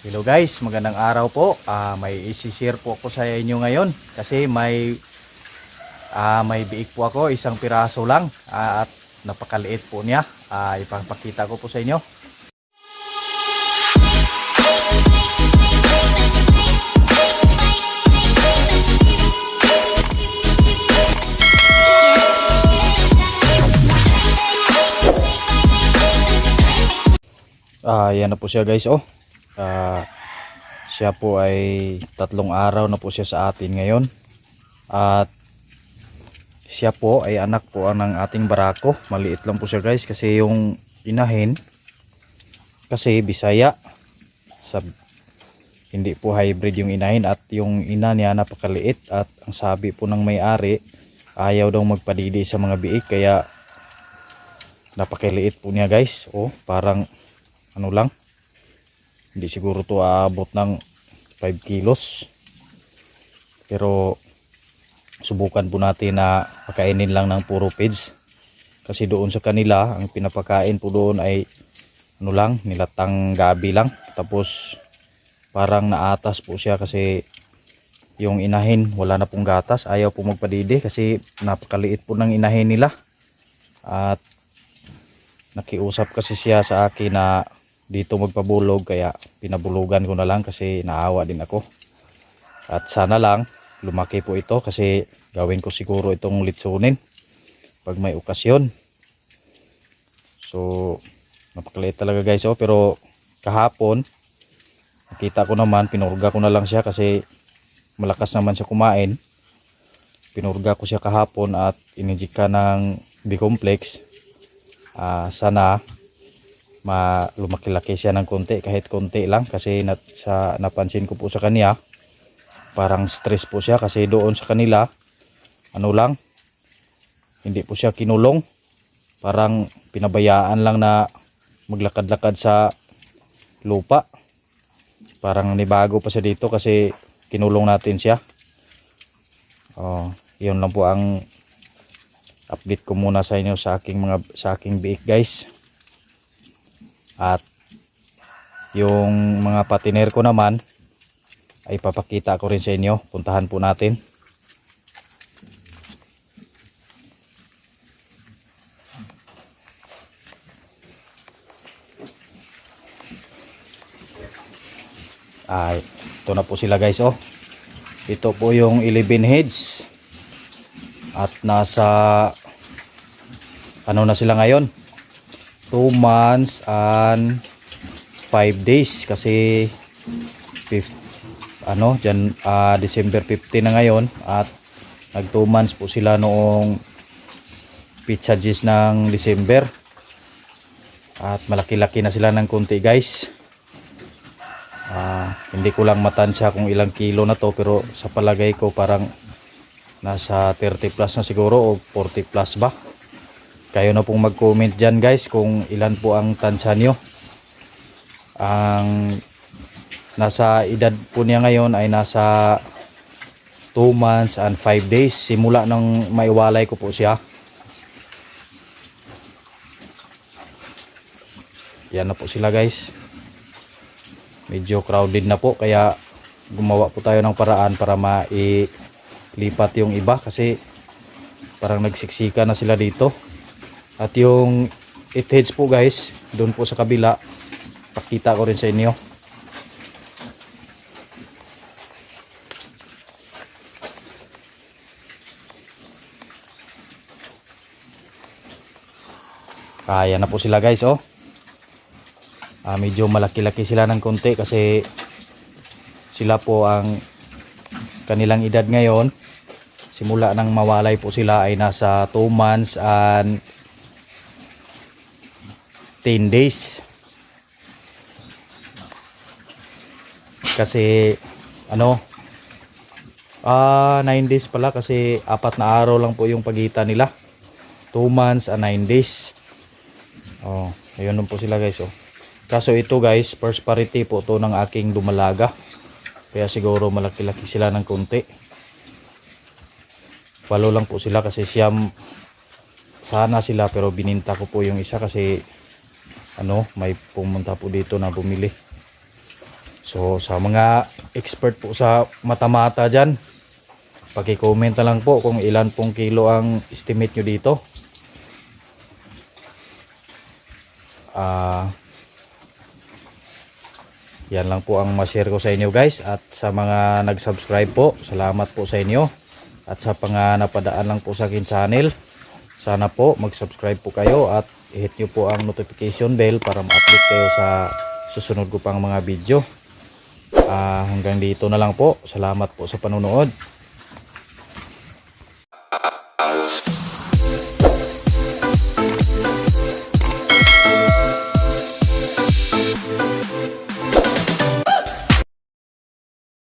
Hello guys, magandang araw po. Ah, may isi-share po ako sa inyo ngayon kasi may ah, may biik po ako, isang piraso lang ah, at napakaliit po niya. Ah, ipapakita ko po sa inyo. Ah, yan na po siya guys oh. Ah, siya po ay tatlong araw na po siya sa atin ngayon. At siya po ay anak po ng ating barako. Maliit lang po siya guys kasi yung inahin kasi Bisaya. Sab hindi po hybrid yung inahin at yung ina niya napakaliit at ang sabi po ng may-ari ayaw daw magpadidi sa mga biik kaya napakaliit po niya guys. Oh, parang ano lang hindi siguro to aabot ng 5 kilos. Pero subukan po natin na pakainin lang ng puro feeds. Kasi doon sa kanila ang pinapakain po doon ay ano lang nilatang gabi lang. Tapos parang naatas po siya kasi yung inahin wala na pong gatas. Ayaw po magpadidi kasi napakaliit po ng inahin nila. At nakiusap kasi siya sa akin na dito magpabulog kaya pinabulugan ko na lang kasi naawa din ako. At sana lang lumaki po ito kasi gawin ko siguro itong litsunin pag may okasyon. So napakaliit talaga guys oh. Pero kahapon nakita ko naman pinurga ko na lang siya kasi malakas naman siya kumain. Pinurga ko siya kahapon at inijika ng B-complex. Ah, sana ma lumaki-laki siya ng konti kahit konti lang kasi nat, sa napansin ko po sa kanya parang stress po siya kasi doon sa kanila ano lang hindi po siya kinulong. Parang pinabayaan lang na maglakad-lakad sa lupa. Parang nibago pa siya dito kasi kinulong natin siya. Oh, yun lang po ang update ko muna sa inyo sa aking mga sa aking biik guys at yung mga patiner ko naman ay papakita ko rin sa inyo. Puntahan po natin. Ay ito na po sila guys oh. Ito po yung 11 heads. At nasa ano na sila ngayon 2 months and 5 days kasi fif- ano dyan ah, December 15 na ngayon at nag 2 months po sila noong pizza G's ng December. At malaki-laki na sila ng konti guys. Ah, hindi ko lang matansya kung ilang kilo na to pero sa palagay ko parang nasa 30 plus na siguro o 40 plus ba kayo na pong mag comment dyan guys kung ilan po ang tansya nyo. Ang nasa edad po niya ngayon ay nasa 2 months and 5 days. Simula nang maiwalay ko po siya. Yan na po sila guys. Medyo crowded na po kaya gumawa po tayo ng paraan para mailipat yung iba kasi parang nagsiksika na sila dito at yung it heads po guys doon po sa kabila pakita ko rin sa inyo. Kaya na po sila guys oh. Ah, medyo malaki-laki sila ng konti kasi sila po ang kanilang edad ngayon. Simula nang mawalay po sila ay nasa 2 months and 10 days kasi ano ah 9 days pala kasi apat na araw lang po yung pagitan nila 2 months and 9 days oh ayun po sila guys oh Kaso ito guys, first parity po to ng aking dumalaga. Kaya siguro malaki-laki sila ng konti. Walo lang po sila kasi siyam sana sila pero bininta ko po yung isa kasi ano, may pumunta po dito na bumili. So sa mga expert po sa mata-mata dyan, paki-comment na lang po kung ilan pong kilo ang estimate nyo dito. Ah, yan lang po ang ma-share ko sa inyo guys at sa mga nag-subscribe po, salamat po sa inyo. At sa mga napadaan lang po sa akin channel, sana po mag-subscribe po kayo at i-hit nyo po ang notification bell para ma-update kayo sa susunod ko pang mga video. Ah, hanggang dito na lang po. Salamat po sa panonood.